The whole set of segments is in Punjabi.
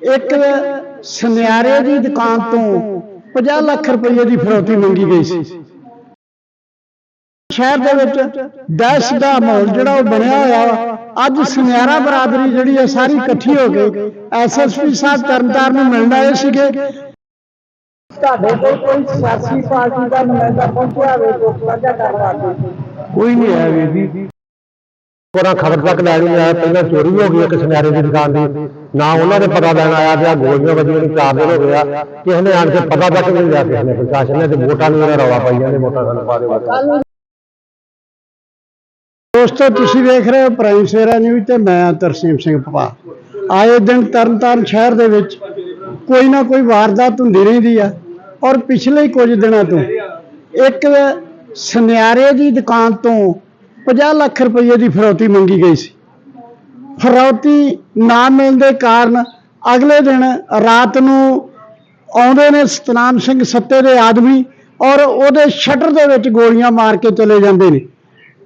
ਇੱਕ ਸੁਨਿਆਰੇ ਦੀ ਦੁਕਾਨ ਤੋਂ 50 ਲੱਖ ਰੁਪਏ ਦੀ ਫਿਰੌਤੀ ਮੰਗੀ ਗਈ ਸੀ। ਸ਼ਹਿਰ ਦੇ ਵਿੱਚ ਦਹਿਸ਼ ਦਾ ਮਾਹੌਲ ਜਿਹੜਾ ਉਹ ਬਣਿਆ ਹੋਇਆ ਵਾ। ਅੱਜ ਸੁਨਿਆਰਾ ਬਰਾਦਰੀ ਜਿਹੜੀ ਹੈ ਸਾਰੀ ਇਕੱਠੀ ਹੋ ਕੇ ਐਸਐਸਪੀ ਸਾਹਿਬ ਤਰਨਤਾਰਨ ਨੂੰ ਮਿਲਣ ਆਏ ਸੀਗੇ। ਤੁਹਾਡੇ ਕੋਲ ਕੋਈ ਸਿਆਸੀ ਪਾਰਟੀ ਦਾ ਨੁਮਾਇੰਦਾ ਪਹੁੰਚਿਆ ਹੋਵੇ ਜੋ ਸਾਂਝਾ ਕਰਨ ਵਾਸਤੇ ਕੋਈ ਨਹੀਂ ਆਇਆ ਵੀਰ ਜੀ। ਕੋਰਾ ਖਬਰ ਤੱਕ ਲੈਣੀ ਆਇਆ ਪਹਿਲਾਂ ਚੋਰੀ ਹੋ ਗਈ ਇੱਕ ਸੁਨਿਆਰੇ ਦੀ ਦੁਕਾਨ ਦੀ। ਨਾ ਉਹਨਾਂ ਨੇ ਪਤਾ ਲੈਣ ਆਇਆ ਤੇ ਆ ਗੋਲੀਆਂ ਵੱਜੀਆਂ ਨੂੰ ਚਾਰ ਦਿਨ ਹੋ ਗਿਆ ਕਿਸੇ ਨੇ ਆਣ ਕੇ ਪਤਾ ਤੱਕ ਨਹੀਂ ਲਿਆ ਕਿਸੇ ਨੇ ਪ੍ਰਸ਼ਾਸਨ ਨੇ ਤੇ ਵੋਟਾਂ ਨੂੰ ਇਹਨਾਂ ਰੌਲਾ ਪਾਈ ਜਾਂਦੇ ਵੋਟਾਂ ਸਾਨੂੰ ਪਾ ਦੇ ਵੋਟਾਂ ਦੋਸਤੋ ਤੁਸੀਂ ਵੇਖ ਰਹੇ ਹੋ ਪ੍ਰਾਈਮ ਸੇਰਾ ਨਿਊਜ਼ ਤੇ ਮੈਂ ਤਰਸੀਮ ਸਿੰਘ ਪਪਾ ਆਏ ਦਿਨ ਤਰਨਤਾਰਨ ਸ਼ਹਿਰ ਦੇ ਵਿੱਚ ਕੋਈ ਨਾ ਕੋਈ ਵਾਰਦਾਤ ਹੁੰਦੀ ਰਹਿੰਦੀ ਆ ਔਰ ਪਿਛਲੇ ਕੁਝ ਦਿਨਾਂ ਤੋਂ ਇੱਕ ਸੁਨਿਆਰੇ ਦੀ ਦੁਕਾਨ ਤੋਂ 50 ਲੱਖ ਰੁਪਏ ਦੀ ਫਿਰੌਤੀ ਮੰਗੀ ਗਈ ਸੀ। ਫਰੌਤੀ ਨਾ ਮਿਲਣ ਦੇ ਕਾਰਨ ਅਗਲੇ ਦਿਨ ਰਾਤ ਨੂੰ ਆਉਂਦੇ ਨੇ ਸਤਨਾਮ ਸਿੰਘ ਸੱਤੇ ਦੇ ਆਦਮੀ ਔਰ ਉਹਦੇ ਸ਼ਟਰ ਦੇ ਵਿੱਚ ਗੋਲੀਆਂ ਮਾਰ ਕੇ ਚਲੇ ਜਾਂਦੇ ਨੇ।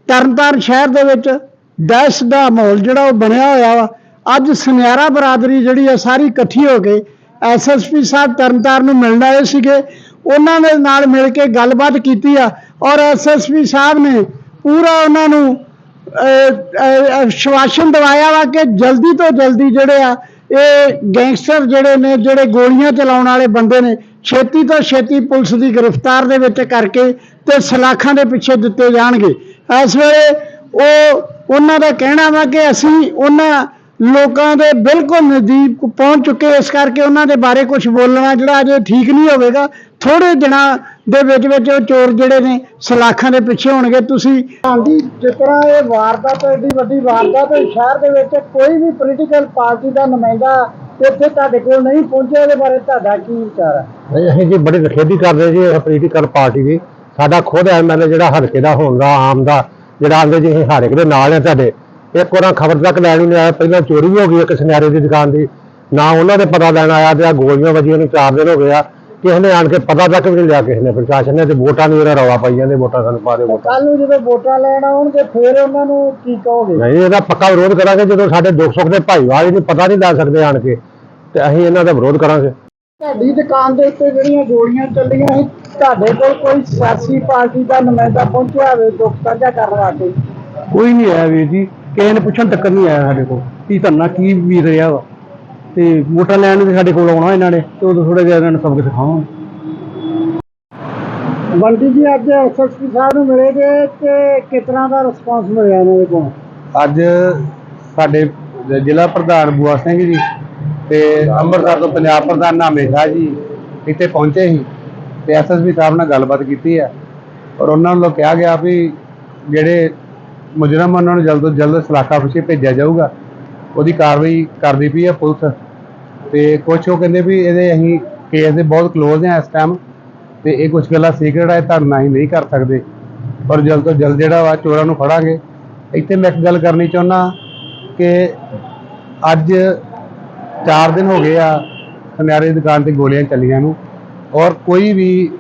ਤਰਨਤਾਰਨ ਸ਼ਹਿਰ ਦੇ ਵਿੱਚ ਦਹਿਸ਼ਤ ਦਾ ਮਾਹੌਲ ਜਿਹੜਾ ਉਹ ਬਣਿਆ ਹੋਇਆ ਵਾ। ਅੱਜ ਸੁਨਿਆਰਾ ਬਰਾਦਰੀ ਜਿਹੜੀ ਆ ਸਾਰੀ ਇਕੱਠੀ ਹੋ ਕੇ ਐਸਐਸਪੀ ਸਾਹਿਬ ਤਰਨਤਾਰਨ ਨੂੰ ਮਿਲਣ ਆਏ ਸੀਗੇ। ਉਹਨਾਂ ਦੇ ਨਾਲ ਮਿਲ ਕੇ ਗੱਲਬਾਤ ਕੀਤੀ ਆ ਔਰ ਐਸਐਸਪੀ ਸਾਹਿਬ ਨੇ ਪੂਰਾ ਉਹਨਾਂ ਨੂੰ ਅਹ, ਦਿਵਾਇਆ ਵਾ ਕਿ ਜਲਦੀ ਤੋਂ ਜਲਦੀ ਜਿਹੜੇ ਆ ਇਹ ਗੈਂਗਸਟਰ ਜਿਹੜੇ ਨੇ ਜਿਹੜੇ ਗੋਲੀਆਂ ਚਲਾਉਣ ਵਾਲੇ ਬੰਦੇ ਨੇ ਛੇਤੀ ਤੋਂ ਛੇਤੀ ਪੁਲਿਸ ਦੀ ਗ੍ਰਿਫਤਾਰ ਦੇ ਵਿੱਚ ਕਰਕੇ ਤੇ ਸਲਾਖਾਂ ਦੇ ਪਿੱਛੇ ਦਿੱਤੇ ਜਾਣਗੇ। ਇਸ ਵੇਲੇ ਉਹ ਉਹਨਾਂ ਦਾ ਕਹਿਣਾ ਵਾ ਕਿ ਅਸੀਂ ਉਹਨਾਂ ਲੋਕਾਂ ਦੇ ਬਿਲਕੁਲ ਨਜ਼ਦੀਕ ਪਹੁੰਚ ਚੁੱਕੇ ਇਸ ਕਰਕੇ ਉਹਨਾਂ ਦੇ ਬਾਰੇ ਕੁਝ ਬੋਲਣਾ ਜਿਹੜਾ ਅਜੇ ਠੀਕ ਨਹੀਂ ਹੋਵੇਗਾ। ਥੋੜੇ ਦਿਨਾਂ ਦੇ ਵਿੱਚ ਵਿੱਚ ਉਹ ਚੋਰ ਜਿਹੜੇ ਨੇ ਸਲਾਖਾਂ ਦੇ ਪਿੱਛੇ ਹੋਣਗੇ। ਤੁਸੀਂ ਹਾਂਜੀ ਜਿਸ ਤਰ੍ਹਾਂ ਇਹ ਵਾਰਦਾਤ ਏਡੀ ਵੱਡੀ ਵਾਰਦਾਤ ਸ਼ਹਿਰ ਦੇ ਵਿੱਚ ਕੋਈ ਵੀ ਪੋਲੀਟੀਕਲ ਪਾਰਟੀ ਦਾ ਨੁਮਾਇੰਦਾ ਇੱਥੇ ਤੁਹਾਡੇ ਕੋਲ ਨਹੀਂ ਪਹੁੰਚਿਆ ਇਹਦੇ ਬਾਰੇ ਤੁਹਾਡਾ ਕੀ ਵਿਚਾਰ ਹੈ? ਨਹੀਂ ਅਸੀਂ ਜੀ ਬੜੀ ਰਖੇਦੀ ਕਰਦੇ ਜੀ ਪੋਲੀਟੀਕਲ ਪਾਰਟੀ ਦੀ। ਸਾਡਾ ਖੁਦ ਐਮਐਲਏ ਜਿਹੜਾ ਹਲਕੇ ਦਾ ਹੋਣ ਦਾ ਆਮ ਦਾ ਜਿਹੜਾ ਆਂਦੇ ਜੀ ਅਸੀਂ ਹਰ ਇੱਕ ਦੇ ਨਾਲ ਆ ਤੁਹਾਡੇ। ਇੱਕ ਵਾਰ ਖਬਰ ਤੱਕ ਲੈਣੀ ਨਹੀਂ ਆਇਆ ਪਹਿਲਾਂ ਚੋਰੀ ਹੋ ਗਈ ਇੱਕ ਸੁਨਿਆਰੇ ਦੀ ਦੁਕਾਨ ਦੀ। ਨਾ ਉਹਨਾਂ ਨੇ ਪਤਾ ਲੈਣ ਆਇਆ ਤੇ ਆ ਗੋਲੀਆਂ ਵੱਜੀਆਂ ਨੂੰ ਚਾਰ ਦਿਨ ਹੋ ਗਿਆ ਕਿਸੇ ਨੇ ਆਣ ਕੇ ਪਤਾ ਤੱਕ ਵੀ ਨਹੀਂ ਲਿਆ ਕਿਸੇ ਨੇ ਪ੍ਰਸ਼ਾਸਨ ਨੇ ਤੇ ਵੋਟਾਂ ਨੂੰ ਇਹਨਾਂ ਰੌਲਾ ਪਾਈ ਜਾਂਦੇ ਵੋਟਾਂ ਸਾਨੂੰ ਪਾ ਦੇ ਵੋਟਾਂ। ਕੱਲ ਨੂੰ ਜਦੋਂ ਵੋਟਾਂ ਲੈਣ ਆਉਣਗੇ ਫੇਰ ਉਹਨਾਂ ਨੂੰ ਕੀ ਕਹੋਗੇ? ਨਹੀਂ ਇਹਦਾ ਪੱਕਾ ਵਿਰੋਧ ਕਰਾਂਗੇ ਜਦੋਂ ਸਾਡੇ ਦੁੱਖ ਸੁੱਖ ਦੇ ਭਾਈਵਾਲ ਇਹਨੂੰ ਪਤਾ ਨਹੀਂ ਲੈ ਸਕਦੇ ਆਣ ਕੇ ਤੇ ਅਸੀਂ ਇਹਨਾਂ ਦਾ ਵਿਰੋਧ ਕਰਾਂਗੇ। ਤੁਹਾਡੀ ਦੁਕਾਨ ਦੇ ਉੱਤੇ ਜਿਹੜੀਆਂ ਗੋਲੀਆਂ ਚੱਲੀਆਂ ਸੀ ਤੁਹਾਡੇ ਕੋਲ ਕੋਈ ਸਿਆਸੀ ਪਾਰਟੀ ਦਾ ਨੁਮਾਇੰਦਾ ਪਹੁੰਚਿਆ ਹੋਵੇ ਦੁੱਖ ਸਾਂਝਾ ਕਰਨ ਵਾਸਤੇ? ਕੋਈ ਨਹੀਂ ਆਇਆ ਵੀਰ ਜੀ। ਕਿਸੇ ਨੇ ਪੁੱਛਣ ਤੱਕ ਨਹੀਂ ਆਇਆ ਸਾਡੇ ਕੋਲ ਕੀ ਧਰਨਾ ਕੀ ਵੀਰ ਰਿਹਾ ਵਾ। ਤੇ ਵੋਟਾਂ ਲੈਣ ਨੂੰ ਤੇ ਸਾਡੇ ਕੋਲ ਆਉਣਾ ਇਹਨਾਂ ਨੇ ਤੇ ਉਦੋਂ ਥੋੜਾ ਜਿਹਾ ਇਹਨਾਂ ਨੂੰ ਸਬਕ ਸਿਖਾਵਾਂਗੇ। ਬੰਟੀ ਜੀ ਅੱਜ ਐਸਐਸਪੀ ਸਾਹਿਬ ਨੂੰ ਮਿਲੇ ਜੇ ਤੇ ਕਿਸ ਤਰ੍ਹਾਂ ਦਾ ਰਿਸਪਾਂਸ ਮਿਲਿਆ ਇਹਨਾਂ ਦੇ ਕੋਲ? ਅੱਜ ਸਾਡੇ ਜ਼ਿਲ੍ਹਾ ਪ੍ਰਧਾਨ ਬੂਆ ਸਿੰਘ ਜੀ ਤੇ ਅੰਮ੍ਰਿਤਸਰ ਤੋਂ ਪੰਜਾਬ ਪ੍ਰਧਾਨ ਨਾਮੇ ਸ਼ਾਹ ਜੀ ਇੱਥੇ ਪਹੁੰਚੇ ਸੀ ਤੇ ਐਸਐਸਪੀ ਸਾਹਿਬ ਨਾਲ ਗੱਲਬਾਤ ਕੀਤੀ ਹੈ। ਔਰ ਉਹਨਾਂ ਨੂੰ ਕਿਹਾ ਗਿਆ ਵੀ ਜਿਹੜੇ ਮੁਜਰਮ ਉਹਨਾਂ ਨੂੰ ਜਲਦ ਤੋਂ ਜਲਦ ਸਲਾਖਾ ਪਿੱਛੇ ਭੇਜਿਆ ਜਾਊਗਾ। ਉਹਦੀ ਕਾਰਵਾਈ ਕਰਦੀ ਪਈ ਹੈ ਪੁਲਿਸ। ਤੇ ਕੁਝ ਉਹ ਕਹਿੰਦੇ ਵੀ ਇਹਦੇ ਅਸੀਂ ਕੇਸ ਦੇ ਬਹੁਤ ਕਲੋਜ਼ ਹਾਂ ਇਸ ਟਾਈਮ ਤੇ ਇਹ ਕੁਝ ਗੱਲਾਂ ਸੀਕ੍ਰੇਟ ਹੈ ਧਰਨਾ ਅਸੀਂ ਨਹੀਂ ਕਰ ਸਕਦੇ। ਪਰ ਜਲਦ ਤੋਂ ਜਲਦ ਜਿਹੜਾ ਵਾ ਚੋਰਾਂ ਨੂੰ ਫੜਾਂਗੇ। ਇੱਥੇ ਮੈਂ ਇੱਕ ਗੱਲ ਕਰਨੀ ਚਾਹੁੰਦਾ ਕਿ ਅੱਜ 4 ਦਿਨ ਹੋ ਗਏ ਆ ਸੁਨਿਆਰੇ ਦੀ ਦੁਕਾਨ ਤੇ ਗੋਲੀਆਂ ਚੱਲੀਆਂ ਨੂੰ। ਔਰ ਕੋਈ ਵੀ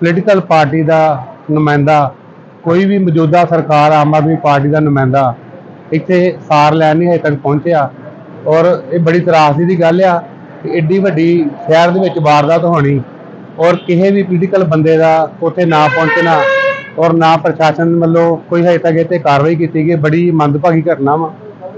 ਪੋਲੀਟੀਕਲ ਪਾਰਟੀ ਦਾ ਨੁਮਾਇੰਦਾ ਕੋਈ ਵੀ ਮੌਜੂਦਾ ਸਰਕਾਰ, ਆਮ ਆਦਮੀ ਪਾਰਟੀ ਦਾ ਨੁਮਾਇੰਦਾ ਇੱਥੇ ਸਾਰ ਲੈਣ ਨਹੀਂ ਹਜੇ ਤੱਕ ਪਹੁੰਚਿਆ। ਔਰ ਇਹ ਬੜੀ ਤਰਾਸਦੀ ਦੀ ਗੱਲ ਆ ਕਿ ਐਡੀ ਵੱਡੀ ਸ਼ਹਿਰ ਦੇ ਵਿੱਚ ਵਾਰਦਾਤ ਹੋਣੀ ਔਰ ਕਿਸੇ ਵੀ ਪੋਲੀਟੀਕਲ ਬੰਦੇ ਦਾ ਉੱਥੇ ਨਾ ਪਹੁੰਚਣਾ ਔਰ ਨਾ ਪ੍ਰਸ਼ਾਸਨ ਵੱਲੋਂ ਕੋਈ ਹਜੇ ਤੱਕ ਇਹ ਤੇ ਕਾਰਵਾਈ ਕੀਤੀ ਗਈ ਬੜੀ ਮੰਦਭਾਗੀ ਘਟਨਾ ਵਾ।